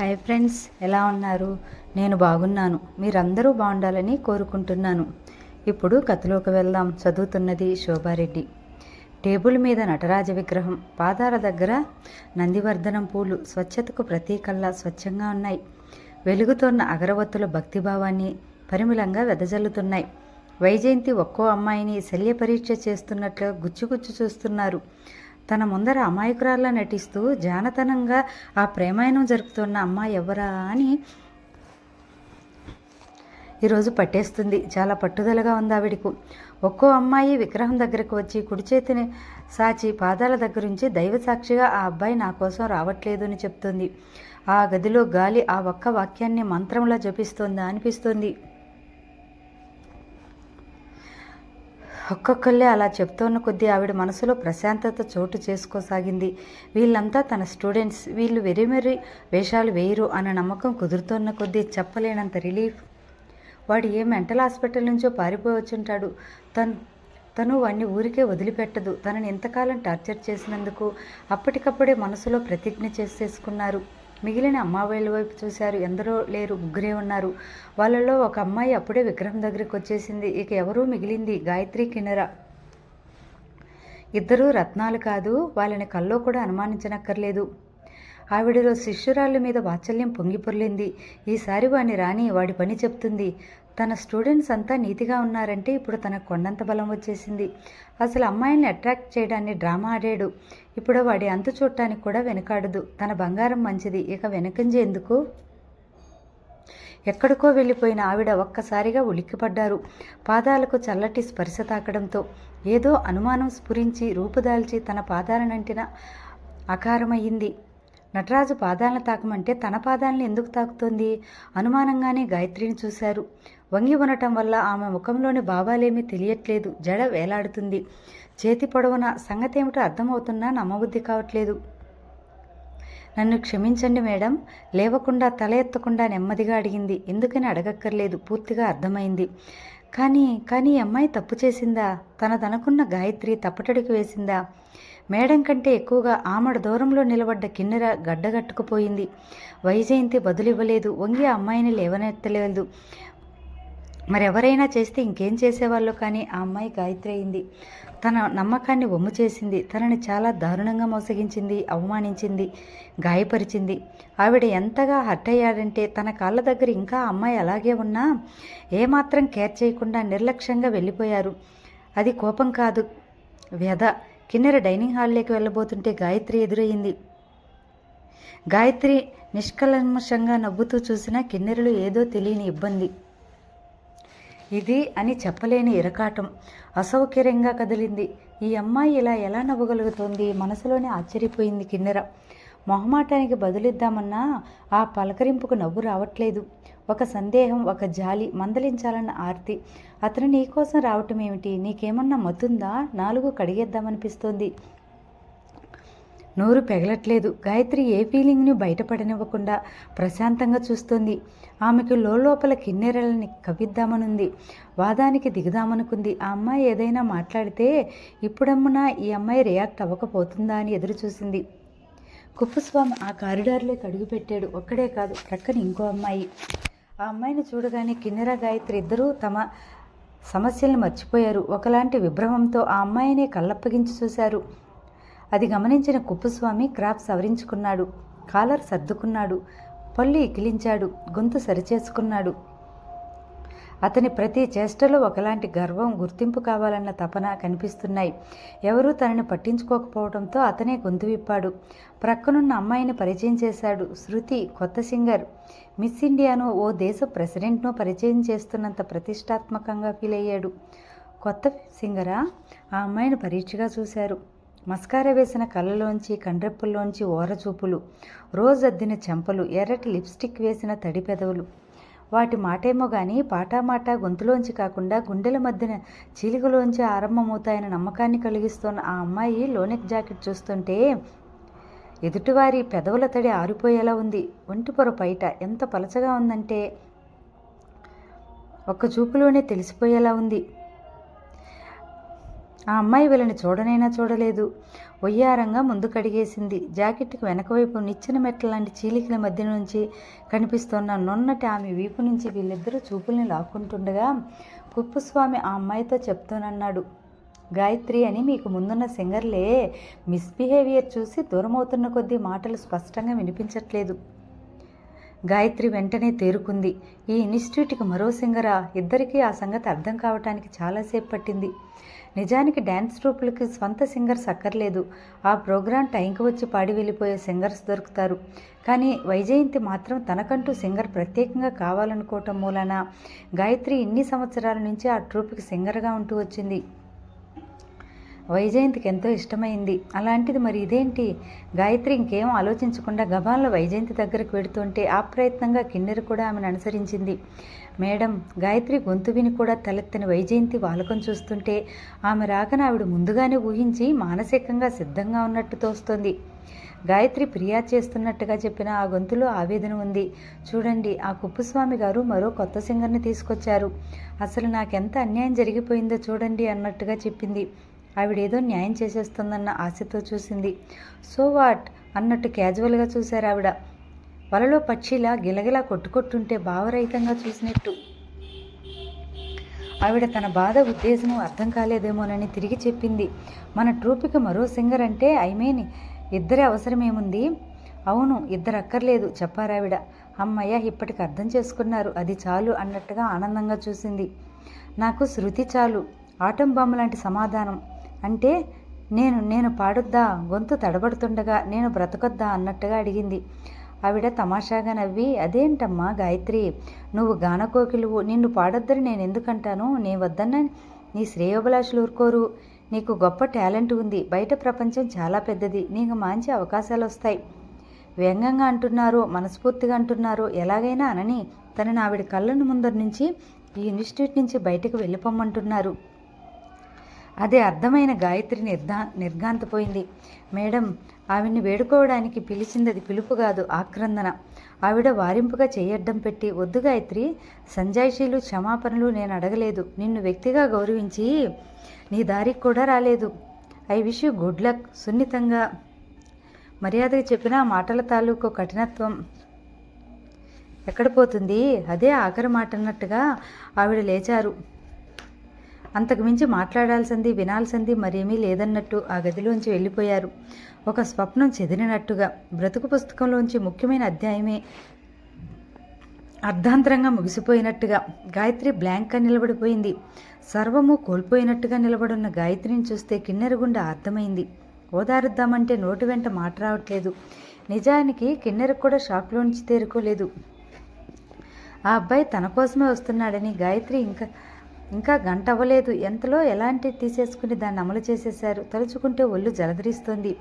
Hi friends ఎలా ఉన్నారు? నేను బాగున్నాను. మీరందరూ బాగుండాలని కోరుకుంటున్నాను. ఇప్పుడు కథలోకి వెళ్దాం. చదువుతున్నది శోభారెడ్డి. టేబుల్ మీద నటరాజ విగ్రహం. పాదాల దగ్గర నందివర్ధనం పూలు. స్వచ్ఛతకు ప్రతీకల్లా స్వచ్ఛంగా ఉన్నాయి. వెలుగుతోన్న అగరవత్తుల భక్తిభావాన్ని పరిమళంగా వెదజల్లుతున్నాయి. వైజయంతి ఒక్కో అమ్మాయిని శల్య పరీక్ష చేస్తున్నట్లు గుచ్చుగుచ్చు చూస్తున్నారు. తన ముందర అమాయకురాల్లా నటిస్తూ జానతనంగా ఆ ప్రేమాయణం జరుపుతున్న అమ్మాయి ఎవరా అని ఈరోజు పట్టేస్తుంది. చాలా పట్టుదలగా ఉంది ఆవిడకు. ఒక్కో అమ్మాయి విగ్రహం దగ్గరకు వచ్చి కుడి చేతిని సాచి పాదాల దగ్గరుంచి దైవ సాక్షిగా ఆ అబ్బాయి నా కోసం రావట్లేదు అని చెప్తుంది. ఆ గదిలో గాలి ఆ ఒక్క వాక్యాన్ని మంత్రంలా జపిస్తోందా అనిపిస్తుంది. ఒక్కొక్కళ్ళే అలా చెప్తున్న కొద్దీ ఆవిడ మనసులో ప్రశాంతత చోటు చేసుకోసాగింది. వీళ్ళంతా తన స్టూడెంట్స్. వీళ్ళు వెరిమెరి వేషాలు వేయరు అన్న నమ్మకం కుదురుతున్న కొద్దీ చెప్పలేనంత రిలీఫ్. వాడు ఏ మెంటల్ హాస్పిటల్ నుంచో పారిపోవచ్చుంటాడు. తను తను వాడిని ఊరికే వదిలిపెట్టదు. తనని ఎంతకాలం టార్చర్ చేసినందుకు అప్పటికప్పుడే మనసులో ప్రతిజ్ఞ చేసేసుకున్నారు. మిగిలిన అమ్మాయిల వైపు చూశారు. ఎందరో లేరు ముగ్గురే ఉన్నారు. వాళ్ళలో ఒక అమ్మాయి అప్పుడే విగ్రహం దగ్గరికి వచ్చేసింది. ఇక ఎవరూ మిగిలింది గాయత్రి కిన్నెర. ఇద్దరూ రత్నాలు కాదు వాళ్ళని కల్లో కూడా అనుమానించనక్కర్లేదు. ఆవిడలో శిష్యురాళ్ళ మీద వాత్సల్యం పొంగిపొర్లింది. ఈసారి వాడిని రాని వాడి పని చెప్తుంది. తన స్టూడెంట్స్ అంతా నీతిగా ఉన్నారంటే ఇప్పుడు తనకు కొండంత బలం వచ్చేసింది. అసలు అమ్మాయిల్ని అట్రాక్ట్ చేయడాన్ని డ్రామా ఆడాడు. ఇప్పుడు వాడి అంతు చూడటానికి కూడా వెనకాడదు. తన బంగారం మంచిది. ఇక వెనకంజే ఎందుకు? ఎక్కడికో వెళ్ళిపోయిన ఆవిడ ఒక్కసారిగా ఉలిక్కిపడ్డారు. పాదాలకు చల్లటి స్పర్శ తాకడంతో ఏదో అనుమానం స్ఫురించి రూపుదాల్చి తన పాదాలనంటిన అకారమయ్యింది. నటరాజు పాదాలను తాకమంటే తన పాదాలను ఎందుకు తాకుతోంది? అనుమానంగానే గాయత్రిని చూశారు. వంగి ఉండటం వల్ల ఆమె ముఖంలోని భావాలేమీ తెలియట్లేదు. జడ వేలాడుతుంది. చేతి పొడవున సంగతేమిటో అర్థమవుతున్నా నమ్మబుద్ధి కావట్లేదు. నన్ను క్షమించండి మేడం. లేవకుండా తల ఎత్తకుండా నెమ్మదిగా అడిగింది. ఎందుకని అడగక్కర్లేదు. పూర్తిగా అర్థమైంది. కానీ కానీ ఈ అమ్మాయి తప్పు చేసిందా? తనదనుకున్న గాయత్రి తప్పటడికి వేసిందా? మేడం కంటే ఎక్కువగా ఆమడ దూరంలో నిలబడ్డ కిన్నెర గడ్డగట్టుకుపోయింది వైజయంతి బదులివ్వలేదు. వంగి ఆ అమ్మాయిని లేవనెత్తలేదు. మరెవరైనా చేస్తే ఇంకేం చేసేవాళ్ళు కానీ ఆ అమ్మాయి గాయత్రి అయింది. తన నమ్మకాన్ని వమ్ము చేసింది. తనని చాలా దారుణంగా మోసగించింది అవమానించింది గాయపరిచింది. ఆవిడ ఎంతగా హర్ట్ అయ్యాడంటే తన కాళ్ళ దగ్గర ఇంకా ఆ అమ్మాయి అలాగే ఉన్నా ఏమాత్రం కేర్ చేయకుండా నిర్లక్ష్యంగా వెళ్ళిపోయారు. అది కోపం కాదు. వ్యధ. కిన్నెర డైనింగ్ హాల్లోకి వెళ్ళబోతుంటే గాయత్రి ఎదురయ్యింది గాయత్రి నిష్కల్మషంగా నవ్వుతూ చూసిన కిన్నెరలు ఏదో తెలియని ఇబ్బంది. ఇది అని చెప్పలేని ఇరకాటం అసౌకర్యంగా కదిలింది. ఈ అమ్మాయి ఇలా ఎలా నవ్వగలుగుతోంది? మనసులోనే ఆశ్చర్యపోయింది కిన్నెర. మొహమాటానికి బదులిద్దామన్నా ఆ పలకరింపుకు నవ్వు రావట్లేదు. ఒక సందేహం ఒక జాలి మందలించాలన్న ఆర్తి. అతను నీకోసం రావటం ఏమిటి? నీకేమన్నా మతుందా? నాలుగు కడిగేద్దామనిపిస్తోంది. నోరు పెగలట్లేదు. గాయత్రి ఏ ఫీలింగ్ని బయటపడనివ్వకుండా ప్రశాంతంగా చూస్తుంది. ఆమెకు లోపల కిన్నెరలని కవిద్దామనుంది వాదానికి దిగుదామనుకుంది. ఆ అమ్మాయి ఏదైనా మాట్లాడితే ఇప్పుడమ్మున ఈ అమ్మాయి రియాక్ట్ అవ్వకపోతుందా అని ఎదురు చూసింది కుప్పస్వామి ఆ కారిడార్లోకి అడుగుపెట్టాడు. ఒక్కడే కాదు ప్రక్కన ఇంకో అమ్మాయి. ఆ అమ్మాయిని చూడగానే కిన్నెర గాయత్రి ఇద్దరూ తమ సమస్యల్ని మర్చిపోయారు. ఒకలాంటి విభ్రమంతో ఆ అమ్మాయినే కళ్ళప్పగించి చూశారు. అది గమనించిన కుప్పస్వామి క్రాప్ సవరించుకున్నాడు కాలర్ సర్దుకున్నాడు పళ్ళు ఇకిలించాడు గొంతు సరిచేసుకున్నాడు. అతని ప్రతి చేష్టలో ఒకలాంటి గర్వం గుర్తింపు కావాలన్న తపన కనిపిస్తున్నాయి. ఎవరూ తనని పట్టించుకోకపోవడంతో అతనే గొంతు విప్పాడు. ప్రక్కనున్న అమ్మాయిని పరిచయం చేశాడు శృతి కొత్త సింగర్. మిస్ ఇండియాను ఓ దేశ ప్రెసిడెంట్ను పరిచయం చేస్తున్నంత ప్రతిష్టాత్మకంగా ఫీల్ అయ్యాడు. కొత్త సింగరా? ఆ అమ్మాయిని పరీక్షగా చూశారు. మస్కార వేసిన కళ్ళలోంచి కండ్రెప్పుల్లోంచి ఓరచూపులు రోజు అద్దిన చెంపలు ఎర్రటి లిప్స్టిక్ వేసిన తడి పెదవులు. వాటి మాటేమో గాని పాటామాట గొంతులోంచి కాకుండా గుండెల మధ్యన చీలికలోంచి ఆరంభమవుతాయన్న నమ్మకాన్ని కలిగిస్తున్న ఆ అమ్మాయి లోనెక్ జాకెట్ చూస్తుంటే ఎదుటివారి పెదవుల తడి ఆరిపోయేలా ఉంది. ఒంటిపొర బయట ఎంత పలచగా ఉందంటే ఒక్క చూపులోనే తెలిసిపోయేలా ఉంది. ఆ అమ్మాయి వీళ్ళని చూడనైనా చూడలేదు. ఒయ్యారంగా ముందు కడిగేసింది జాకెట్కి వెనకవైపు నిచ్చెన మెట్ల లాంటి చీలికల మధ్య నుంచి కనిపిస్తున్న నున్నటి ఆమె వీపు నుంచి వీళ్ళిద్దరూ చూపుల్ని లాక్కుంటుండగా కుప్పుస్వామి ఆ అమ్మాయితో చెప్తూనన్నాడు. గాయత్రి అని మీకు ముందున్న సింగర్లే మిస్బిహేవియర్ చూసి దూరమవుతున్న కొద్దీ మాటలు స్పష్టంగా వినిపించట్లేదు. గాయత్రి వెంటనే తేరుకుంది. ఈ ఇన్స్టిట్యూట్కి మరో సింగరా. ఇద్దరికీ ఆ సంగతి అర్థం కావటానికి చాలాసేపు పట్టింది. నిజానికి డ్యాన్స్ ట్రూపులకి స్వంత సింగర్స్ అక్కర్లేదు. ఆ ప్రోగ్రాం టైంకి వచ్చి పాడి వెళ్ళిపోయే సింగర్స్ దొరుకుతారు. కానీ వైజయంతి మాత్రం తనకంటూ సింగర్ ప్రత్యేకంగా కావాలనుకోవటం మూలాన గాయత్రి ఇన్ని సంవత్సరాల నుంచి ఆ ట్రూప్కి సింగర్గా ఉంటూ వచ్చింది. వైజయంతికి ఎంతో ఇష్టమైంది. అలాంటిది మరి ఇదేంటి? గాయత్రి ఇంకేం ఆలోచించకుండా గబాల్లో వైజయంతి దగ్గరకు వెడుతుంటే ఆప్రయత్నంగా కిన్నెర కూడా ఆమెను అనుసరించింది. మేడం గాయత్రి గొంతు విని కూడా తలెత్తని వైజయంతి వాలకం చూస్తుంటే ఆమె రాకన ఆవిడ ముందుగానే ఊహించి మానసికంగా సిద్ధంగా ఉన్నట్టు తోస్తోంది. గాయత్రి ఫిర్యాదు చేస్తున్నట్టుగా చెప్పిన ఆ గొంతులో ఆవేదన ఉంది. చూడండి ఆ కుప్పుస్వామి గారు మరో కొత్త సింగర్ని తీసుకొచ్చారు. అసలు నాకెంత అన్యాయం జరిగిపోయిందో చూడండి అన్నట్టుగా చెప్పింది. ఆవిడేదో న్యాయం చేసేస్తుందన్న ఆశతో చూసింది. So what? అన్నట్టు క్యాజువల్గా చూశారు ఆవిడ వలలో పక్షిలా గిలగిలా కొట్టుకొట్టుంటే భావరహితంగా చూసినట్టు. ఆవిడ తన బాధ ఉద్దేశం అర్థం కాలేదేమోనని తిరిగి చెప్పింది. మన ట్రూప్కి మరో సింగర్ అంటే ఐ మీన్ ఇద్దరి అవసరమేముంది? అవును ఇద్దరు అక్కర్లేదు చెప్పారావిడ. అమ్మయ్య ఇప్పటికి అర్థం చేసుకున్నారు అది చాలు అన్నట్టుగా ఆనందంగా చూసింది. నాకు శృతి చాలు ఆటం బాంబు లాంటి సమాధానం. అంటే నేను నేను పాడుద్దా? గొంతు తడబడుతుండగా నేను బ్రతకొద్దా? అన్నట్టుగా అడిగింది. ఆవిడ తమాషాగా నవ్వి అదేంటమ్మా గాయత్రి? నువ్వు గానకోకిలువు. నిన్ను పాడొద్దని నేను ఎందుకంటాను? నీ వద్దన్న నీ శ్రేయోభిలాషులు ఊరుకోరు. నీకు గొప్ప టాలెంట్ ఉంది. బయట ప్రపంచం చాలా పెద్దది. నీకు మంచి అవకాశాలు వస్తాయి. వ్యంగ్యంగా అంటున్నారు మనస్ఫూర్తిగా అంటున్నారు. ఎలాగైనా అనని తనని ఆవిడ కళ్ళను ముందర నుంచి ఈ ఇన్స్టిట్యూట్ నుంచి బయటకు వెళ్ళిపోమ్మంటున్నారు. అదే అర్థమైన గాయత్రి నిర్ధా నిర్గాంతపోయింది మేడం ఆవిడ్ని వేడుకోవడానికి పిలిచింది అది పిలుపు కాదు ఆక్రందన. ఆవిడ వారింపుగా చేయడ్డం పెట్టి వద్దు గాయత్రి సంజాయిషీలు క్షమాపణలు నేను అడగలేదు. నిన్ను వ్యక్తిగా గౌరవించి నీ దారికి కూడా రాలేదు. I wish you good luck. సున్నితంగా మర్యాదగా చెప్పిన మాటల తాలూకు కఠినత్వం ఎక్కడ పోతుంది? అదే ఆఖరి మాట అన్నట్టుగా ఆవిడ లేచారు. అంతకుమించి మాట్లాడాల్సింది వినాల్సింది మరేమీ లేదన్నట్టు ఆ గదిలోంచి వెళ్ళిపోయారు. ఒక స్వప్నం చెదిరినట్టుగా బ్రతుకు పుస్తకంలోంచి ముఖ్యమైన అధ్యాయమే అర్ధాంతరంగా ముగిసిపోయినట్టుగా గాయత్రి బ్లాంక్గా నిలబడిపోయింది. సర్వము కోల్పోయినట్టుగా నిలబడున్న గాయత్రిని చూస్తే కిన్నెరగుండా అర్థమైంది. ఓదారుద్దామంటే నోటి వెంట మాట రావట్లేదు. నిజానికి కిన్నెరకు కూడా షాక్లోంచి తేరుకోలేదు. ఆ అబ్బాయి తన కోసమే వస్తున్నాడని గాయత్రి ఇంకా ఇంకా గంట అవ్వలేదు. ఎంతలో ఎలాంటి తీసేసుకుని దాన్ని అమలు చేసేశారు? తలుచుకుంటే ఒళ్ళు జలధరిస్తోంది.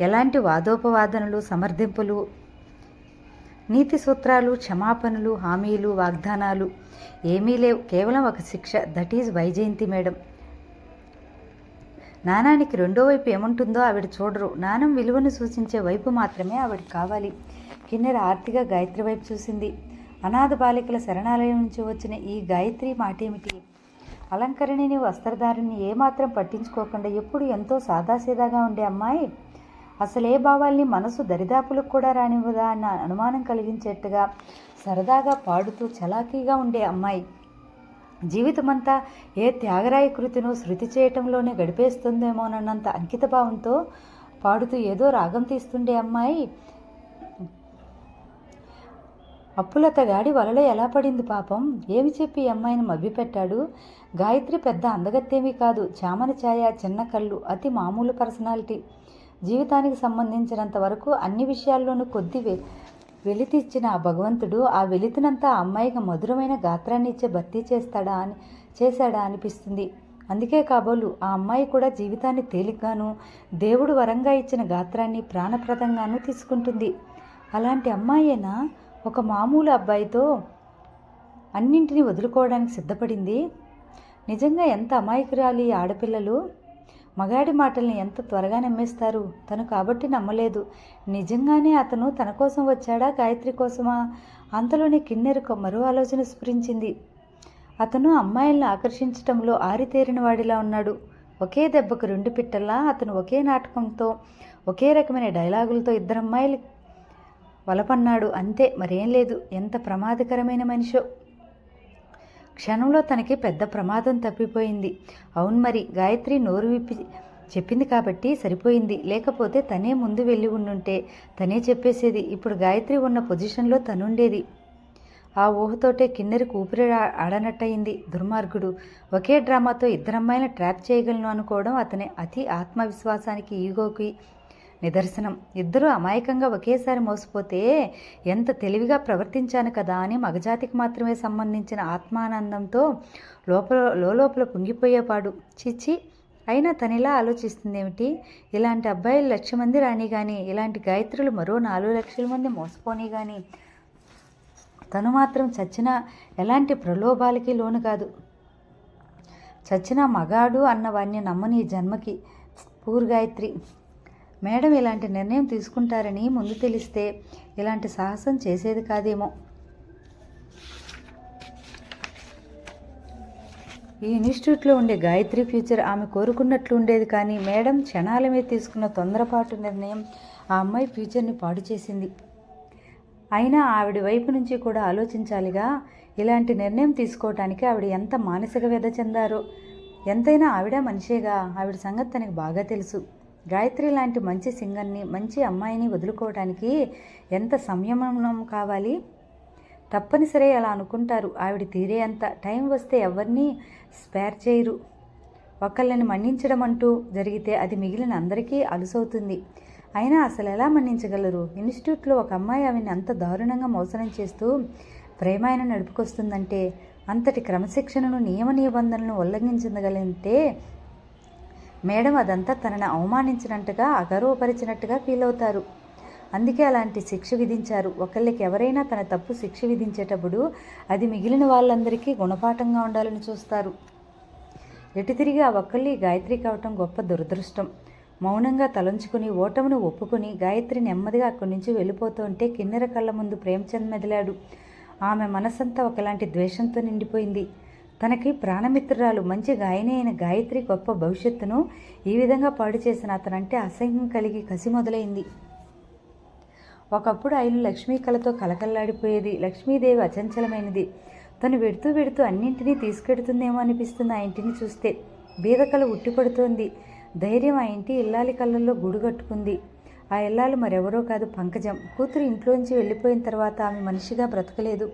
ఎలాంటి వాదోపవాదనలు సమర్థింపులు? నీతి సూత్రాలు క్షమాపణలు హామీలు వాగ్దానాలు ఏమీ లేవు. కేవలం ఒక శిక్ష. That is Vyjayanthi madam. నాణానికి రెండో వైపు ఏముంటుందో ఆవిడ చూడరు. నాణం విలువను సూచించే వైపు మాత్రమే ఆవిడ కావాలి. కిన్నెర ఆర్తిగా గాయత్రి వైపు చూసింది. అనాథ బాలికల శరణాలయం నుంచి వచ్చిన ఈ గాయత్రి మాటేమిటి? అలంకరణని వస్త్రధారిని ఏమాత్రం పట్టించుకోకుండా ఎప్పుడు ఎంతో సాదాసీదాగా ఉండే అమ్మాయి? అసలే భావాల్ని మనసు దరిదాపులకు కూడా రానివ్వదా అన్న అనుమానం కలిగించేట్టుగా సరదాగా పాడుతూ చలాకీగా ఉండే అమ్మాయి. జీవితమంతా ఏ త్యాగరాయ కృతిను శృతి చేయటంలోనే గడిపేస్తుందేమోనన్నంత అంకితభావంతో పాడుతూ ఏదో రాగం తీస్తుండే అమ్మాయి. అప్పులతగాడి వలలో ఎలా పడింది పాపం? ఏమి చెప్పి అమ్మాయిని మభ్యపెట్టాడు? గాయత్రి పెద్ద అందగత్తేమీ కాదు. చామన ఛాయ చిన్న కళ్ళు అతి మామూలు పర్సనాలిటీ. జీవితానికి సంబంధించినంత వరకు అన్ని విషయాల్లోనూ కొద్ది వెలితిచ్చిన ఆ భగవంతుడు ఆ వెలితినంతా ఆ అమ్మాయికి మధురమైన గాత్రాన్ని ఇచ్చే భర్తీ చేస్తాడా అని చేశాడా అనిపిస్తుంది. అందుకే కాబోలు ఆ అమ్మాయి కూడా జీవితాన్ని తేలిగ్గాను దేవుడు వరంగా ఇచ్చిన గాత్రాన్ని ప్రాణప్రదంగానూ తీసుకుంటుంది. అలాంటి అమ్మాయేనా? ఒక మామూలు అబ్బాయితో అన్నింటినీ వదులుకోవడానికి సిద్ధపడింది. నిజంగా ఎంత అమాయకురాలి ఈ ఆడపిల్లలు? మగాడి మాటల్ని ఎంత త్వరగా నమ్మేస్తారు? తను కాబట్టి నమ్మలేదు. నిజంగానే అతను తన కోసం వచ్చాడా? గాయత్రి కోసమా? అంతలోనే కిన్నెరకు మరో ఆలోచన స్ఫురించింది. అతను అమ్మాయిలను ఆకర్షించటంలో ఆరితేరిన వాడిలా ఉన్నాడు. ఒకే దెబ్బకు రెండు పిట్టల్లా అతను ఒకే నాటకంతో ఒకే రకమైన డైలాగులతో ఇద్దరు అమ్మాయిలు వలపన్నాడు. అంతే మరేం లేదు. ఎంత ప్రమాదకరమైన మనిషో. క్షణంలో తనకి పెద్ద ప్రమాదం తప్పిపోయింది. అవును మరి గాయత్రి నోరు విప్పి చెప్పింది కాబట్టి సరిపోయింది. లేకపోతే తనే ముందు వెళ్ళి ఉండుంటే తనే చెప్పేసేది ఇప్పుడు గాయత్రి ఉన్న పొజిషన్లో తనుండేది. ఆ ఊహతోటే కిన్నెరికి ఊపిరి ఆడనట్టయింది. దుర్మార్గుడు. ఒకే డ్రామాతో ఇద్దరమ్మాయిలను ట్రాప్ చేయగలను అనుకోవడం అతని అతి ఆత్మవిశ్వాసానికి ఈగోకి నిదర్శనం. ఇద్దరూ అమాయకంగా ఒకేసారి మోసపోతే ఎంత తెలివిగా ప్రవర్తించాను కదా అని మగజాతికి మాత్రమే సంబంధించిన ఆత్మానందంతో లోపల లోపల పొంగిపోయేవాడు చిచ్చి అయినా తనిలా ఆలోచిస్తుంది ఏమిటి ఇలాంటి అబ్బాయిలు లక్ష మంది రాని కానీ ఇలాంటి గాయత్రులు మరో నాలుగు లక్షల మంది మోసపోని కానీ తను మాత్రం చచ్చిన ఎలాంటి ప్రలోభాలకి లోను కాదు. చచ్చిన మగాడు అన్నవాణ్ణి నమ్మని ఈ జన్మకి పూర్ గాయత్రి. మేడం ఇలాంటి నిర్ణయం తీసుకుంటారని ముందు తెలిస్తే ఇలాంటి సాహసం చేసేది కాదేమో. ఈ ఇన్స్టిట్యూట్లో ఉండే గాయత్రి ఫ్యూచర్ ఆమె కోరుకున్నట్లు ఉండేది కానీ మేడం క్షణాల మీద తీసుకున్న తొందరపాటు నిర్ణయం ఆ అమ్మాయి ఫ్యూచర్ని పాడు చేసింది. అయినా ఆవిడ వైపు నుంచి కూడా ఆలోచించాలిగా ఇలాంటి నిర్ణయం తీసుకోవటానికి ఆవిడ ఎంత మానసిక వ్యధ చెందారో. ఎంతైనా ఆవిడ మనిషేగా ఆవిడ సంగతి తనకు బాగా తెలుసు. గాయత్రి లాంటి మంచి సింగర్ని మంచి అమ్మాయిని వదులుకోవడానికి ఎంత సంయమనం కావాలి? తప్పనిసరి అలా అనుకుంటారు. ఆవిడ తీరే అంత టైం వస్తే ఎవరిని స్పేర్ చేయరు. ఒకళ్ళని మన్నించడం అంటూ జరిగితే అది మిగిలిన అందరికీ అలుసవుతుంది. అయినా అసలు ఎలా మన్నించగలరు? ఇన్స్టిట్యూట్లో ఒక అమ్మాయి ఆమెను అంత దారుణంగా మోసనం చేస్తూ ప్రేమాయణ నడుపుకొస్తుందంటే అంతటి క్రమశిక్షణను నియమ నిబంధనలను ఉల్లంఘించగలిగితే మేడం అదంతా తనను అవమానించినట్టుగా అగౌరవపరిచినట్టుగా ఫీల్ అవుతారు. అందుకే అలాంటి శిక్ష విధించారు. ఒకళ్ళకి ఎవరైనా తన తప్పు శిక్ష విధించేటప్పుడు అది మిగిలిన వాళ్ళందరికీ గుణపాఠంగా ఉండాలని చూస్తారు. ఎటు తిరిగి ఆ ఒక్కళ్ళి గాయత్రి కావటం గొప్ప దురదృష్టం. మౌనంగా తలంచుకుని ఓటమును ఒప్పుకొని గాయత్రి నెమ్మదిగా అక్కడి నుంచి వెళ్ళిపోతుంటే కిన్నెర కళ్ళ ముందు ప్రేమచంద్ మెదిలాడు. ఆమె మనసంతా ఒకలాంటి ద్వేషంతో నిండిపోయింది. తనకి ప్రాణమిత్రురాలు మంచి గాయని అయిన గాయత్రి గొప్ప భవిష్యత్తును ఈ విధంగా పాడు చేసిన అతనంటే అసహ్యం కలిగి కసి మొదలైంది. ఒకప్పుడు ఆయన లక్ష్మీ కళతో కలకల్లాడిపోయేది. లక్ష్మీదేవి అచంచలమైనది. తను వెడుతూ వెడుతూ అన్నింటినీ తీసుకెడుతుందేమో అనిపిస్తుంది ఆ ఇంటిని చూస్తే. బీదకళ ఉట్టిపడుతోంది. ధైర్యం ఆ ఇంటి ఇల్లాలి కళ్ళల్లో గూడు కట్టుకుంది. ఆ ఇల్లాలు మరెవరో కాదు పంకజం. కూతురు ఇంట్లోంచి వెళ్ళిపోయిన తర్వాత ఆమె మనిషిగా బ్రతకలేదు.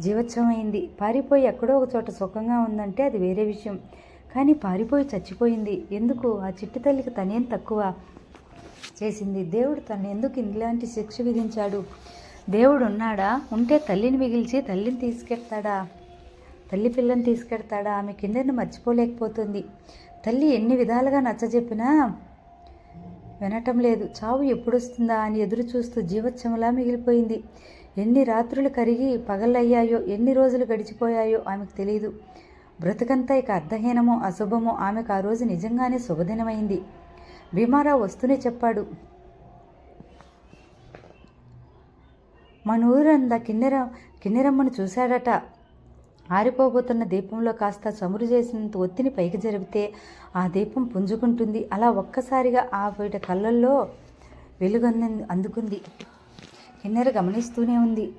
జీవోత్సవమైంది. పారిపోయి ఎక్కడో ఒక చోట సుఖంగా ఉందంటే అది వేరే విషయం. కానీ పారిపోయి చచ్చిపోయింది. ఎందుకు? ఆ చిట్టి తల్లికి తనేం తక్కువ చేసింది? దేవుడు తను ఎందుకు ఇలాంటి శిక్ష విధించాడు? దేవుడు ఉన్నాడా ఉంటే తల్లిని మిగిల్చి తల్లిని తీసుకెళ్తాడా తల్లి పిల్లని తీసుకెడతాడా? ఆమె కిందని మర్చిపోలేకపోతుంది. తల్లి ఎన్ని విధాలుగా నచ్చజెప్పినా వినటం లేదు. చావు ఎప్పుడొస్తుందా అని ఎదురు చూస్తూ జీవోత్సవంలా మిగిలిపోయింది. ఎన్ని రాత్రులు కరిగి పగలయ్యాయో ఎన్ని రోజులు గడిచిపోయాయో ఆమెకు తెలియదు బ్రతుకంతా ఇక అర్ధహీనమో అశుభమో ఆమెకు ఆ రోజు నిజంగానే శుభదినమైంది. భీమారావు వస్తూనే చెప్పాడు. మన ఊరందా కిన్నెర కిన్నెరమ్మను చూశాడట. ఆరిపోబోతున్న దీపంలో కాస్త చమురు చేసినంత ఒత్తిని పైకి జరిపితే ఆ దీపం పుంజుకుంటుంది. అలా ఒక్కసారిగా ఆ బయట కళ్ళల్లో వెలుగంది అందుకుంది. కిన్నెర గమనిస్తూనే ఉంది.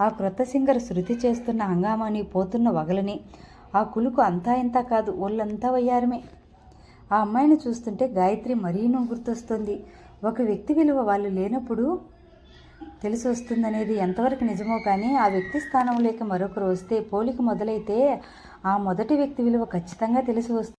ఆ క్రొత్త సింగర్ శృతి చేస్తున్న హంగామాని పోతున్న వగలని. ఆ కులుకు అంతా ఇంత కాదు ఒళ్ళంతా వయ్యారమే. ఆ అమ్మాయిని చూస్తుంటే గాయత్రి మరీనూ గుర్తొస్తుంది. ఒక వ్యక్తి విలువ వాళ్ళు లేనప్పుడు తెలిసి వస్తుందనేది ఎంతవరకు నిజమో కానీ ఆ వ్యక్తి స్థానంలోకి మరొకరు వస్తే పోలిక మొదలైతే ఆ మొదటి వ్యక్తి విలువ ఖచ్చితంగా తెలిసి వస్తుంది.